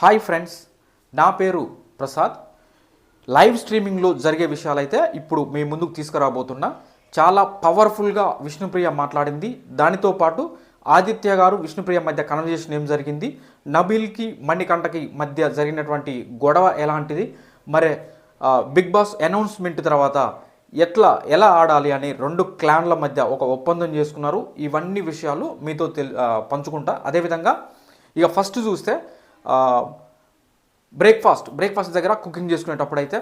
Hi friends నా పేరు Prasad. Live స్ట్రీమింగ్లో జరిగే విషయాలైతే ఇప్పుడు మీ ముందుకు తీసుకురాబోతున్నా. చాలా పవర్ఫుల్గా విష్ణుప్రియ మాట్లాడింది. దానితో పాటు ఆదిత్య గారు విష్ణుప్రియ మధ్య కన్వర్జేషన్ ఏం జరిగింది? నబీల్కి మణికంఠకి మధ్య జరిగినటువంటి గొడవ ఎలాంటిది? మరి బిగ్ బాస్ అనౌన్స్మెంట్ తర్వాత ఎట్లా ఎలా ఆడాలి అని రెండు క్లాన్ల మధ్య ఒక ఒప్పందం చేసుకున్నారు. ఇవన్నీ విషయాలు మీతో తెల్ పంచుకుంటా. అదేవిధంగా ఇక ఫస్ట్ చూస్తే బ్రేక్ఫాస్ట్ బ్రేక్ఫాస్ట్ దగ్గర కుకింగ్ చేసుకునేటప్పుడు అయితే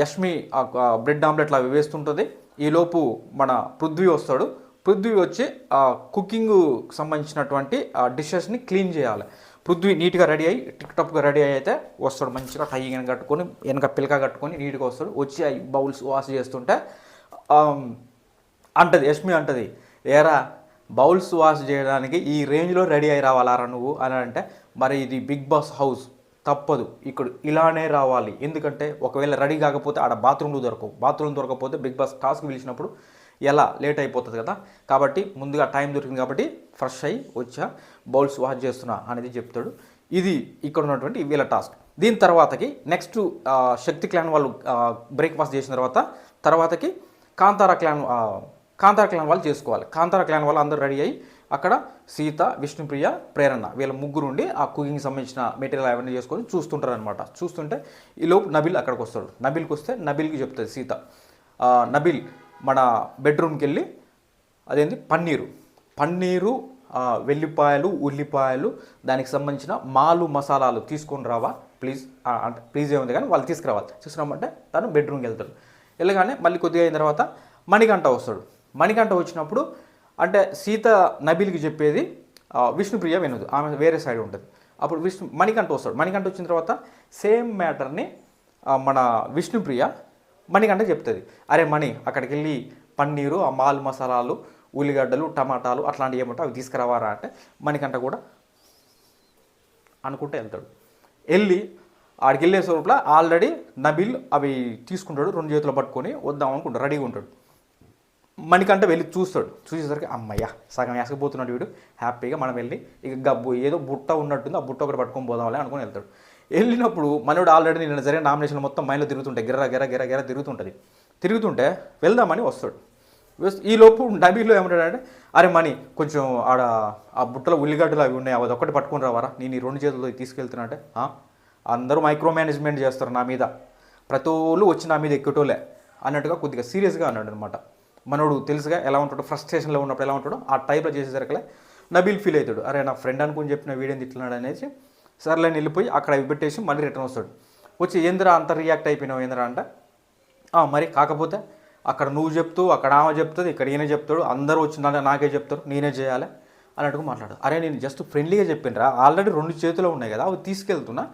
యష్మి బ్రెడ్ ఆమ్లెట్లు అవి వేస్తుంటుంది. ఈలోపు మన పృథ్వీ వస్తాడు. పృథ్వీ వచ్చి కుకింగ్ సంబంధించినటువంటి ఆ డిషెస్ని క్లీన్ చేయాలి. పృథ్వీ నీట్గా రెడీ అయ్యి టిక్ టాప్గా రెడీ అయ్యి అయితే వస్తాడు. మంచిగా టై కట్టుకొని వెనక పిలక కట్టుకొని నీట్గా వస్తాడు. వచ్చి అవి బౌల్స్ వాష్ చేస్తుంటే అంటది యష్మి అంటది ఏరా బౌల్స్ వాష్ చేయడానికి ఈ రేంజ్లో రెడీ అయి రావాలారా నువ్వు? అని అంటే మరి ఇది బిగ్ బాస్ హౌస్ తప్పదు. ఇక్కడ ఇలానే రావాలి. ఎందుకంటే ఒకవేళ రెడీ కాకపోతే ఆడ బాత్రూమ్లు దొరకవు. బాత్రూమ్ దొరకకపోతే బిగ్ బాస్ టాస్క్ పిలిచినప్పుడు ఎలా? లేట్ అయిపోతుంది కదా. కాబట్టి ముందుగా టైం దొరికింది కాబట్టి ఫ్రెష్ అయ్యి వచ్చా బౌల్స్ వాష్ చేస్తున్నా అనేది చెప్తాడు. ఇది ఇక్కడ ఉన్నటువంటి వీళ్ళ టాస్క్. దీని తర్వాతకి నెక్స్ట్ శక్తి క్లాన్ వాళ్ళు బ్రేక్ఫాస్ట్ చేసిన తర్వాత తర్వాతకి కాంతార క్లాన్ కాంతార క్లాన్ వాళ్ళు చేసుకోవాలి. కాంతార క్లాన్ వాళ్ళు అందరూ రెడీ అయ్యి అక్కడ సీత విష్ణుప్రియ ప్రేరణ వీళ్ళ ముగ్గురు ఉండి ఆ కుకింగ్ సంబంధించిన మెటీరియల్ అవన్నీ చేసుకొని చూస్తుంటారు అనమాట చూస్తుంటే ఈ లోపు నబిల్ అక్కడికి వస్తాడు. నబిల్కి వస్తే నబిల్కి చెప్తుంది సీత. నబిల్ మన బెడ్రూమ్కి వెళ్ళి అదేంటి పన్నీరు పన్నీరు వెల్లిపాయలు ఉల్లిపాయలు దానికి సంబంధించిన మాలు మసాలాలు తీసుకొని రావా? ప్లీజ్ అంటే ప్లీజ్ ఏముంది కానీ వాళ్ళు తీసుకురావాలి. తీసుకురామంటే తను బెడ్రూమ్కి వెళ్తాడు. వెళ్ళగానే మళ్ళీ కొద్దిగా అయిన తర్వాత మణికంఠ వస్తాడు. మణికంఠ వచ్చినప్పుడు అంటే సీత నబీల్కి చెప్పేది విష్ణుప్రియ వినదు. ఆమె వేరే సైడ్ ఉంటుంది. అప్పుడు విష్ణు మణికంఠ వస్తాడు. మణికంఠ వచ్చిన తర్వాత సేమ్ మ్యాటర్ని మన విష్ణుప్రియ మణికంఠ చెప్తుంది. అరే మణి అక్కడికి వెళ్ళి పన్నీరు ఆ మాల్ మసాలాలు ఉల్లిగడ్డలు టమాటాలు అట్లాంటివి ఏమంటే అవి తీసుకురావారా అంటే మణికంఠ కూడా అనుకుంటే వెళ్తాడు. వెళ్ళి ఆడికి వెళ్ళే స్వరూపులో ఆల్రెడీ నబిల్ అవి తీసుకుంటాడు. రెండు చేతులు పట్టుకొని వద్దాం అనుకుంటాడు. రెడీగా ఉంటాడు. మణికంట వెళ్ళి చూస్తాడు. చూసేసరికి అమ్మయ్య సగం వేసుకుపోతున్నాడు వీడు. హ్యాపీగా మనం వెళ్ళి ఇక గబ్బు ఏదో బుట్ట ఉన్నట్టుంది ఆ బుట్ట ఒకటి పట్టుకొని పోదామని అనుకుని వెళ్తాడు. వెళ్ళినప్పుడు మనోడు ఆల్రెడీ నేను జరిగిన నామినేషన్ మొత్తం మైండ్లో తిరుగుతుంటాయి. గిర్ర గిర్ర గిర్ర గిర్ర తిరుగుతుంటుంది. తిరుగుతుంటే వెళ్దామని వస్తాడు. ఈ లోపు నబీలో ఏమంటాడంటే అరే మణి కొంచెం ఆడ ఆ బుట్టలో ఉల్లిగడ్డలు అవి ఉన్నాయి అవి ఒక్కటి పట్టుకొని రావారా? నేను ఈ రెండు చేతుల్లో తీసుకెళ్తున్నా అంటే అందరూ మైక్రో మేనేజ్మెంట్ చేస్తారు నా మీద. ప్రతి ఒళ్ళు వచ్చి నా మీద ఎక్కటోలే అన్నట్టుగా కొద్దిగా సీరియస్గా అన్నాడు అనమాట మనోడు తెలుసుగా ఎలా ఉంటాడో ఫ్రస్ట్రేషన్లో ఉన్నప్పుడు ఎలా ఉంటాడో ఆ టైప్లో చేసేసరికలే నబీల్ ఫీల్ అవుతాడు. అరే నా ఫ్రెండ్ అనుకుని చెప్పిన వీడేంది ఇట్లన్నాడు అనేసి సర్లే వెళ్ళిపోయి అక్కడ పెట్టేసి మళ్ళీ రిటర్న్ వస్తాడు. వచ్చి ఏందిరా అంత రియాక్ట్ అయిపోయినావు ఏందిరా అంట. మరి కాకపోతే అక్కడ నువ్వు చెప్తూ అక్కడ ఆమె చెప్తుంది ఇక్కడ ఈయన చెప్తాడు అందరూ వచ్చిందంటే నాకే చెప్తారు నేనే చేయాలి అన్నట్టుగా మాట్లాడు అరే నేను జస్ట్ ఫ్రెండ్లీగా చెప్పినరా? ఆల్రెడీ రెండు చేతులు ఉన్నాయి కదా అవి తీసుకెళ్తున్నా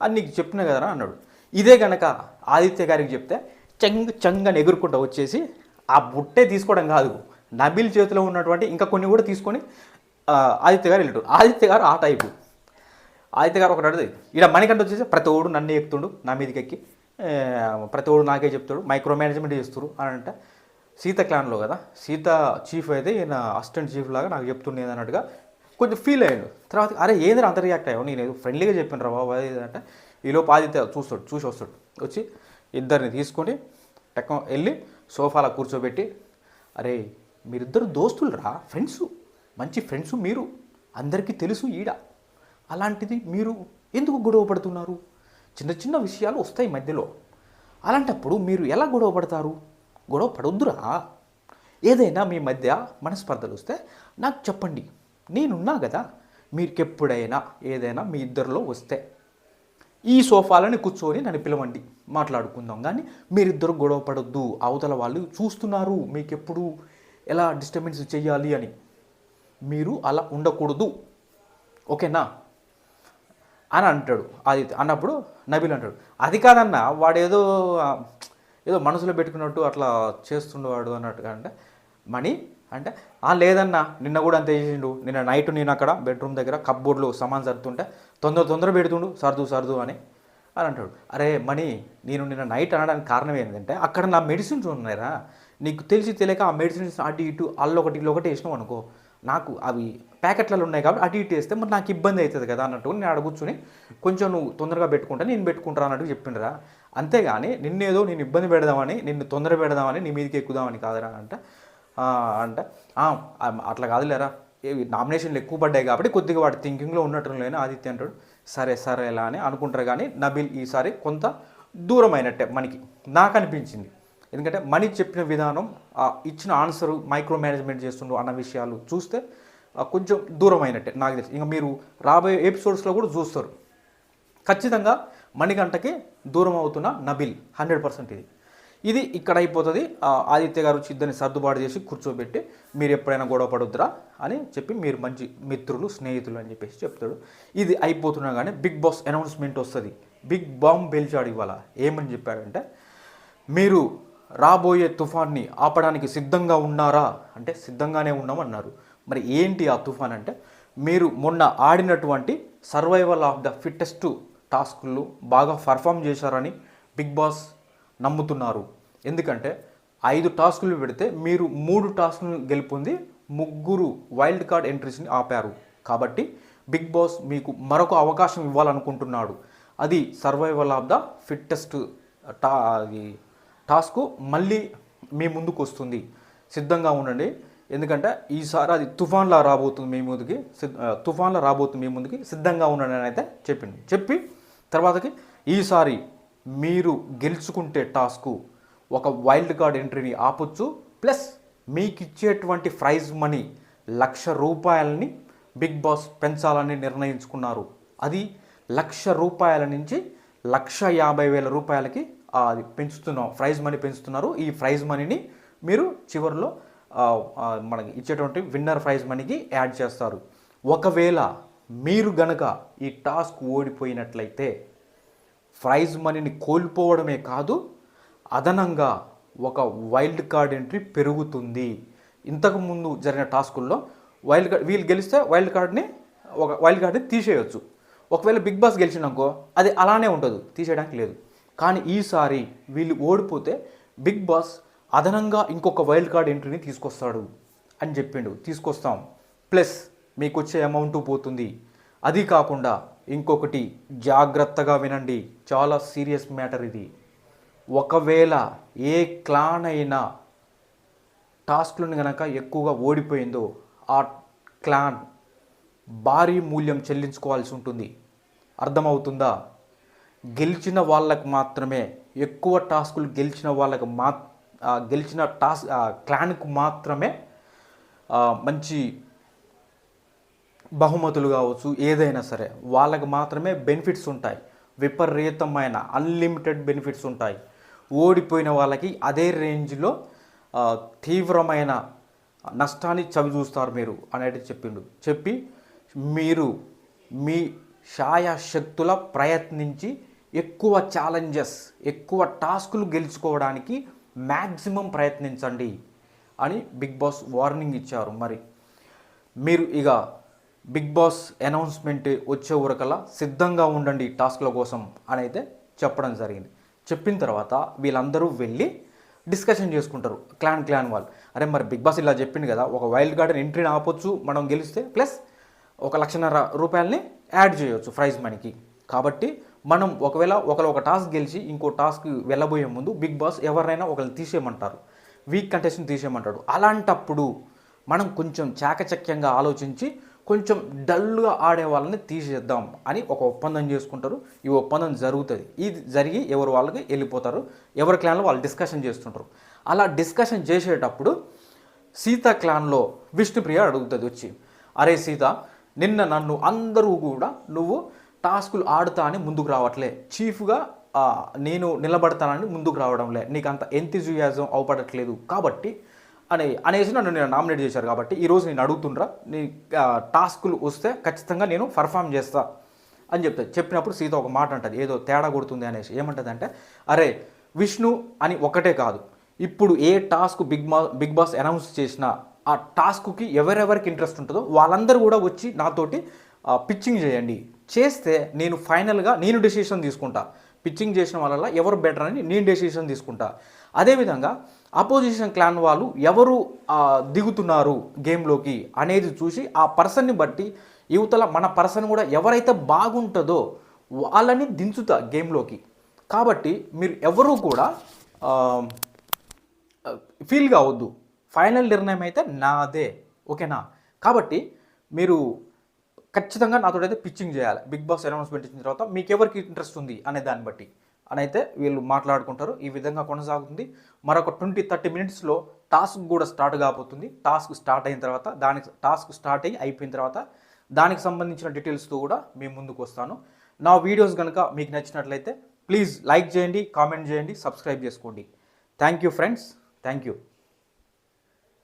అని నీకు చెప్పిన కదరా అన్నాడు. ఇదే కనుక ఆదిత్య గారికి చెప్తే చంగ్ చంగ్ అని ఎగురుకుంటూ వచ్చేసి ఆ బుట్టే తీసుకోవడం కాదు. నబిల్ చేతిలో ఉన్నటువంటి ఇంకా కొన్ని కూడా తీసుకొని ఆదిత్య గారు వెళ్ళాడు ఆదిత్య గారు ఆ టైపు. ఆదిత్య గారు ఒకటి అడుగుతుంది ఇలా మణికంఠ వచ్చేసి ప్రతి ఓడు నన్ను ఎక్కుతుండు నా మీదకి ఎక్కి ప్రతి ఓడు నాకే చెప్తాడు మైక్రో మేనేజ్మెంట్ చేస్తారు అని అంటే. సీత క్లాన్లో కదా? సీత చీఫ్ అయితే ఈయన అసిస్టెంట్ చీఫ్ లాగా నాకు చెప్తుండేది అన్నట్టుగా కొంచెం ఫీల్ అయ్యాడు. తర్వాత అరే ఏదైనా అంత రియాక్ట్ అయ్యావు? నేను ఫ్రెండ్లీగా చెప్పాను రా బాబు? అది అంటే ఈలోపు ఆదిత్య చూస్తాడు చూసి వస్తాడు. వచ్చి ఇద్దరిని తీసుకొని టెక్క వెళ్ళి సోఫాలో కూర్చోబెట్టి అరే మీరిద్దరు దోస్తులు రా ఫ్రెండ్స్. మంచి ఫ్రెండ్స్ మీరు. అందరికీ తెలుసు ఈడ. అలాంటిది మీరు ఎందుకు గొడవ పడుతున్నారు? చిన్న చిన్న విషయాలు వస్తాయి మధ్యలో. అలాంటప్పుడు మీరు ఎలా గొడవ పడతారు? గొడవ పడొద్దురా. ఏదైనా మీ మధ్య మనస్పర్ధలు వస్తే నాకు చెప్పండి. నేనున్నా కదా మీకెప్పుడైనా ఏదైనా మీ ఇద్దరిలో వస్తే. ఈ సోఫాలని కూర్చొని నన్ను పిలవండి. మాట్లాడుకుందాం. కానీ మీరిద్దరు గొడవ పడొద్దు. అవతల వాళ్ళు చూస్తున్నారు. మీకెప్పుడు ఎలా డిస్టర్బెన్స్ చేయాలి అని. మీరు అలా ఉండకూడదు. ఓకేనా? అని అంటాడు. అది అన్నప్పుడు నబీల్ అంటాడు. అది కాదన్న వాడేదో ఏదో ఏదో మనసులో పెట్టుకున్నట్టు అట్లా చేస్తుండేవాడు అన్నట్టుగా అంటే మణి అంటే ఆ లేదన్నా నిన్న కూడా అంతే చేసిండు. నిన్న నైట్ నేను అక్కడ బెడ్రూమ్ దగ్గర కప్బోర్డ్లో సామాన్ సర్దుతుంటే తొందర తొందర పెడుతుండు సర్దు సర్దు అని. అని అంటాడు. అరే మణి నేను నిన్న నైట్ అనడానికి కారణం ఏంటంటే అక్కడ నా మెడిసిన్స్ ఉన్నాయా నీకు తెలిసి తెలియక ఆ మెడిసిన్స్ అటు ఇటు అల్లు ఒకటి ఇల్లు ఒకటి వేసినావు అనుకో నాకు అవి ప్యాకెట్లలో ఉన్నాయి కాబట్టి అటు ఇటు వేస్తే మరి నాకు ఇబ్బంది అవుతుంది కదా అన్నట్టు నేను ఆడ కూర్చొని కొంచెం నువ్వు తొందరగా పెట్టుకుంటా నేను పెట్టుకుంటా అన్నట్టు చెప్పిండ్రా. అంతేగాని నిన్నేదో నేను ఇబ్బంది పెడదామని నిన్ను తొందర పెడదామని నీ మీదకి ఎక్కుదామని కాదురా అంట అంటే అట్లా కాదులేరా. నామినేషన్లు ఎక్కువ పడ్డాయి కాబట్టి కొద్దిగా వాటి థింకింగ్లో ఉన్నట్టు లేని ఆదిత్య అంటాడు సరే సరే ఎలా అని అనుకుంటారు కానీ నబిల్ ఈసారి కొంత దూరం అయినట్టే మనకి. నాకు అనిపించింది. ఎందుకంటే మనీ చెప్పిన విధానం ఇచ్చిన ఆన్సర్ మైక్రో మేనేజ్మెంట్ చేస్తుండ్రు అన్న విషయాలు చూస్తే కొంచెం దూరం అయినట్టే నాకు తెలిసి. ఇంకా మీరు రాబోయే ఎపిసోడ్స్లో కూడా చూస్తారు. ఖచ్చితంగా మణిగంటకి దూరం అవుతున్న నబిల్ హండ్రెడ్ పర్సెంట్ ఇది. ఇది ఇక్కడ అయిపోతుంది ఆదిత్య గారు వచ్చి ఇద్దరిని సర్దుబాటు చేసి కూర్చోబెట్టి మీరు ఎప్పుడైనా గొడవ పడొద్దురా అని చెప్పి మీరు మంచి మిత్రులు స్నేహితులు అని చెప్పేసి చెప్తాడు. ఇది అయిపోతున్నా కానీ బిగ్ బాస్ అనౌన్స్మెంట్ వస్తుంది. బిగ్ బాంబ్ బెల్చాడు ఇవాళ. ఏమని చెప్పాడంటే మీరు రాబోయే తుఫాన్ని ఆపడానికి సిద్ధంగా ఉన్నారా? అంటే సిద్ధంగానే ఉన్నామన్నారు. మరి ఏంటి ఆ తుఫాన్ అంటే మీరు మొన్న ఆడినటువంటి సర్వైవల్ ఆఫ్ ద ఫిట్టెస్ట్ టాస్క్లు బాగా పర్ఫామ్ చేశారని బిగ్ బాస్ నమ్ముతున్నారు. ఎందుకంటే ఐదు టాస్కులు పెడితే మీరు మూడు టాస్కులు గెలుపొంది ముగ్గురు వైల్డ్ కార్డ్ ఎంట్రీస్ని ఆపారు. కాబట్టి బిగ్ బాస్ మీకు మరొక అవకాశం ఇవ్వాలనుకుంటున్నాడు. అది సర్వైవల్ ఆఫ్ ద ఫిట్టెస్ట్ టా అది టాస్క్ మళ్ళీ మీ ముందుకు వస్తుంది. సిద్ధంగా ఉండండి. ఎందుకంటే ఈసారి అది తుఫాన్లా రాబోతుంది మీ ముందుకి. తుఫాన్లా రాబోతుంది మీ ముందుకి. సిద్ధంగా ఉండండి అని అయితే చెప్పింది. చెప్పి తర్వాతకి ఈసారి మీరు గెలుచుకుంటే టాస్క్ ఒక వైల్డ్ కార్డ్ ఎంట్రీని ఆపొచ్చు. ప్లస్ మీకు ఇచ్చేటువంటి ప్రైజ్ మనీ లక్ష రూపాయలని బిగ్ బాస్ పెంచాలని నిర్ణయించుకున్నారు. అది లక్ష రూపాయల నుంచి లక్ష యాభై వేల రూపాయలకి అది పెంచుతున్నాం ప్రైజ్ మనీ పెంచుతున్నారు. ఈ ప్రైజ్ మనీని మీరు చివరిలో మనకి ఇచ్చేటువంటి విన్నర్ ప్రైజ్ మనీకి యాడ్ చేస్తారు. ఒకవేళ మీరు గనక ఈ టాస్క్ ఓడిపోయినట్లయితే ప్రైజ్ మనీని కోల్పోవడమే కాదు అదనంగా ఒక వైల్డ్ కార్డ్ ఎంట్రీ పెరుగుతుంది. ఇంతకుముందు జరిగిన టాస్కుల్లో వైల్డ్ కార్డ్ వీళ్ళు గెలిస్తే వైల్డ్ కార్డ్ని ఒక వైల్డ్ కార్డ్ని తీసేయొచ్చు. ఒకవేళ బిగ్ బాస్ గెలిచినాకో అది అలానే ఉండదు తీసేయడానికి లేదు. కానీ ఈసారి వీళ్ళు ఓడిపోతే బిగ్ బాస్ అదనంగా ఇంకొక వైల్డ్ కార్డ్ ఎంట్రీని తీసుకొస్తాడు అని చెప్పిండు. తీసుకొస్తాం. ప్లస్ మీకు వచ్చే అమౌంట్ పోతుంది. అది కాకుండా ఇంకొకటి జాగ్రత్తగా వినండి. చాలా సీరియస్ మ్యాటర్ ఇది. ఒకవేళ ఏ క్లాన్ అయినా టాస్క్లను కనుక ఎక్కువగా ఓడిపోయిందో ఆ క్లాన్ భారీ మూల్యం చెల్లించుకోవాల్సి ఉంటుంది. అర్థమవుతుందా? గెలిచిన వాళ్ళకు మాత్రమే ఎక్కువ టాస్కులు గెలిచిన వాళ్ళకు మా గెలిచిన టాస్క్ క్లాన్కు మాత్రమే మంచి బహుమతులు కావచ్చు ఏదైనా సరే. వాళ్ళకు మాత్రమే బెనిఫిట్స్ ఉంటాయి. విపరీతమైన అన్లిమిటెడ్ బెనిఫిట్స్ ఉంటాయి. ఓడిపోయిన వాళ్ళకి అదే రేంజ్లో తీవ్రమైన నష్టాన్ని చవి చూస్తారు మీరు అనేది చెప్పిండు. చెప్పి మీరు మీ శాయశక్తుల ప్రయత్నించి ఎక్కువ ఛాలెంజెస్ ఎక్కువ టాస్కులు గెలుచుకోవడానికి మ్యాక్సిమం ప్రయత్నించండి అని బిగ్ బాస్ వార్నింగ్ ఇచ్చారు. మరి మీరు ఇక బిగ్ బాస్ అనౌన్స్మెంట్ వచ్చే వరకల్లా సిద్ధంగా ఉండండి టాస్క్ల కోసం అని అయితే చెప్పడం జరిగింది. చెప్పిన తర్వాత వీళ్ళందరూ వెళ్ళి డిస్కషన్ చేసుకుంటారు క్లాన్ క్లాన్ వాళ్ళు. అరే మరి బిగ్ బాస్ ఇలా చెప్పింది కదా ఒక వైల్డ్ గార్డెన్ ఎంట్రీని ఆపొచ్చు మనం గెలిస్తే ప్లస్ ఒక లక్షన్నర రూపాయలని యాడ్ చేయొచ్చు ప్రైజ్ మనీకి. కాబట్టి మనం ఒకవేళ ఒకరు ఒక టాస్క్ గెలిచి ఇంకో టాస్క్ వెళ్ళబోయే ముందు బిగ్ బాస్ ఎవరినైనా ఒకరిని తీసేయమంటారు. వీక్ కంటెస్ట్ని తీసేయమంటాడు. అలాంటప్పుడు మనం కొంచెం చాకచక్యంగా ఆలోచించి కొంచెం డల్గా ఆడే వాళ్ళని తీసేద్దాం అని ఒక ఒప్పందం చేసుకుంటారు. ఈ ఒప్పందం జరుగుతుంది. ఇది జరిగి ఎవరు వాళ్ళకి వెళ్ళిపోతారు. ఎవరి క్లాన్లో వాళ్ళు డిస్కషన్ చేస్తుంటారు. అలా డిస్కషన్ చేసేటప్పుడు సీత క్లాన్లో విష్ణుప్రియ అడుగుతుంది వచ్చి అరే సీత నిన్న నన్ను అందరూ కూడా నువ్వు టాస్కులు ఆడుతా అని ముందుకు రావట్లే. చీఫ్గా నేను నిలబడతానని ముందుకు రావడంలే. నీకు అంత ఎంతిజుయాజం అవపడట్లేదు. కాబట్టి అని అనేసి నన్ను నేను నామినేట్ చేశారు కాబట్టి ఈరోజు నేను అడుగుతుండ్రా నీ టాస్కులు వస్తే ఖచ్చితంగా నేను పర్ఫామ్ చేస్తా అని చెప్తే. చెప్పినప్పుడు సీత ఒక మాట అంటది ఏదో తేడా కొడుతుంది అనేసి. ఏమంటుంది అంటే అరే విష్ణు అని ఒకటే కాదు ఇప్పుడు ఏ task Bigg Maa Bigg Boss announce చేసినా ఆ టాస్క్కి ఎవరెవరికి ఇంట్రెస్ట్ ఉంటుందో వాళ్ళందరూ కూడా వచ్చి నాతోటి పిచ్చింగ్ చేయండి. చేస్తే నేను ఫైనల్గా నేను డెసిషన్ తీసుకుంటా. పిచ్చింగ్ చేసిన వాళ్ళ ఎవరు బెటర్ అని నేను డెసిషన్ తీసుకుంటా. అదేవిధంగా అపోజిషన్ క్లాన్ వాళ్ళు ఎవరు దిగుతున్నారు గేమ్లోకి అనేది చూసి ఆ పర్సన్ని బట్టి యువతల మన పర్సన్ కూడా ఎవరైతే బాగుంటుందో వాళ్ళని దించుతా గేమ్లోకి. కాబట్టి మీరు ఎవరు కూడా ఫీల్ కావద్దు. ఫైనల్ నిర్ణయం అయితే నాదే. ఓకేనా? కాబట్టి మీరు ఖచ్చితంగా నాతో అయితే పిచ్చింగ్ చేయాలి. బిగ్ బాస్ అనౌన్స్మెంట్ ఇచ్చిన తర్వాత మీకు ఎవరికి ఇంట్రెస్ట్ ఉంది అనే దాన్ని బట్టి. అని అయితే వీళ్ళు మాట్లాడుకుంటారు. ఈ విధంగా కొనసాగుతుంది. మరొక ట్వంటీ థర్టీ మినిట్స్లో టాస్క్ కూడా స్టార్ట్ కాబోతుంది. టాస్క్ స్టార్ట్ అయిన తర్వాత దానికి టాస్క్ స్టార్ట్ అయ్యి అయిపోయిన తర్వాత దానికి సంబంధించిన డీటెయిల్స్తో కూడా మేము ముందుకు వస్తాను. నా వీడియోస్ కనుక మీకు నచ్చినట్లయితే ప్లీజ్ లైక్ చేయండి కామెంట్ చేయండి సబ్స్క్రైబ్ చేసుకోండి. Thank you friends. Thank you.